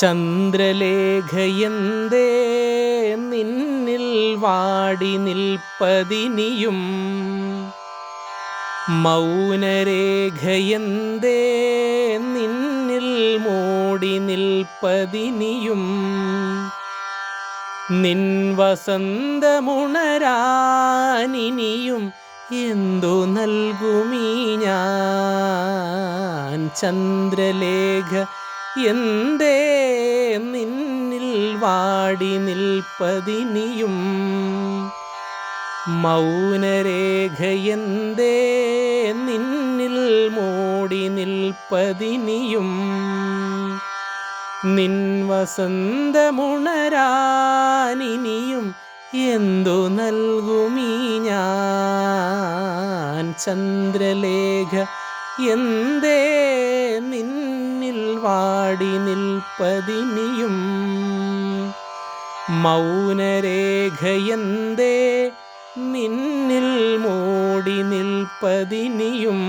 ചന്ദ്രലേഖയന്തേ നിന്നിൽ വാടി നിൽപ്പതിനിയും. മൗനരേഖയന്തേ നിന്നിൽ മൂടി നിൽപ്പതിനിയും. നിൻ വസന്തമുണരാനിനിയും എന്തു നൽകുമീ ഞാൻ? ചന്ദ്രലേഖ എന്തേ നിന്നിൽ വാടി നിൽപ്പതിനിയും? മൗനരേഖയെന്തേ നിന്നിൽ മൂടി നിൽപ്പതിനിയും? നിൻ വസന്തമുണരാനിനിയും എന്തു നൽകുമീ ഞാൻ? ചന്ദ്രലേഖ എന്തേ നിന്നിൽ വാടി നിൽപ്പതിനിയും? മൗനരേഖയെന്തേ നിന്നിൽ മൂടി നിൽപ്പതിനിയും?